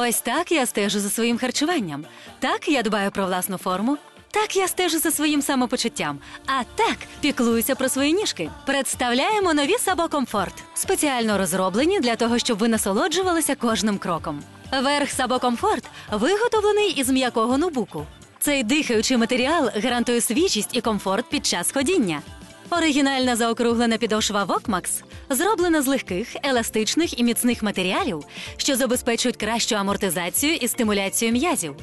Ось так я стежу за своїм харчуванням. Так я дбаю про власну форму. Так я стежу за своїм самопочуттям. А так піклуюся про свої ніжки. Представляємо нові Сабо Комфорт, спеціально розроблені для того, щоб ви насолоджувалися кожним кроком. Верх Сабо Комфорт виготовлений із м'якого нубуку. Цей дихаючий матеріал гарантує свіжість і комфорт під час ходіння. Оригінальна заокруглена підошва Вокмакс зроблена з легких, еластичних і міцних матеріалів, що забезпечують кращу амортизацію і стимуляцію м'язів.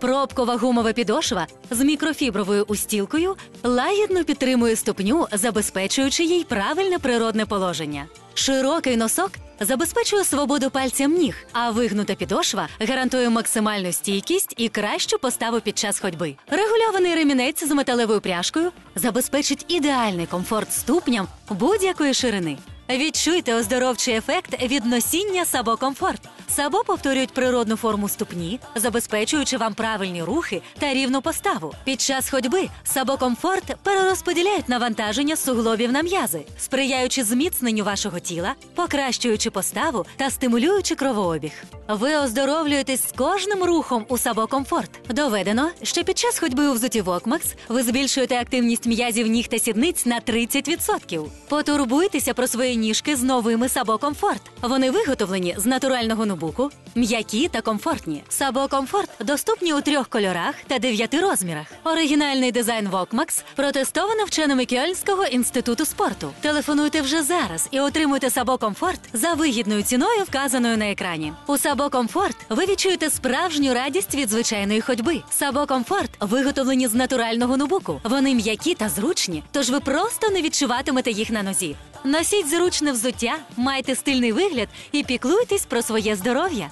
Пробкова гумова підошва з мікрофібровою устілкою лагідно підтримує ступню, забезпечуючи їй правильне природне положення. Широкий носок забезпечує свободу пальцям ніг, а вигнута підошва гарантує максимальну стійкість і кращу поставу під час ходьби. Регульований ремінець з металевою пряжкою забезпечить ідеальний комфорт ступням будь-якої ширини. Відчуйте оздоровчий ефект від носіння Сабо Комфорт. Сабо повторюють природну форму ступні, забезпечуючи вам правильні рухи та рівну поставу. Під час ходьби Сабо Комфорт перерозподіляють навантаження суглобів на м'язи, сприяючи зміцненню вашого тіла, покращуючи поставу та стимулюючи кровообіг. Ви оздоровлюєтесь з кожним рухом у Сабо Комфорт. Доведено, що під час ходьби у взуті Вокмакс ви збільшуєте активність м'язів ніг та сідниць на 30%. Потурбуйтеся про свої ніжки з новими Сабо Комфорт. Вони виготовлені з натурального нубуку, м'які та комфортні. Сабо Комфорт доступні у трьох кольорах та дев'яти розмірах. Оригінальний дизайн Вокмакс протестовано вченими Кьольнського інституту спорту. Телефонуйте вже зараз і отримуйте Сабо Комфорт за вигідною ціною, вказаною на екрані. У Сабо Комфорт ви відчуєте справжню радість від звичайної ходьби. Сабо Комфорт виготовлені з натурального нубуку. Вони м'які та зручні, тож ви просто не відчуватимете їх на нозі. Носіть зручне взуття, майте стильний вигляд і піклуйтесь про своє здоров'я.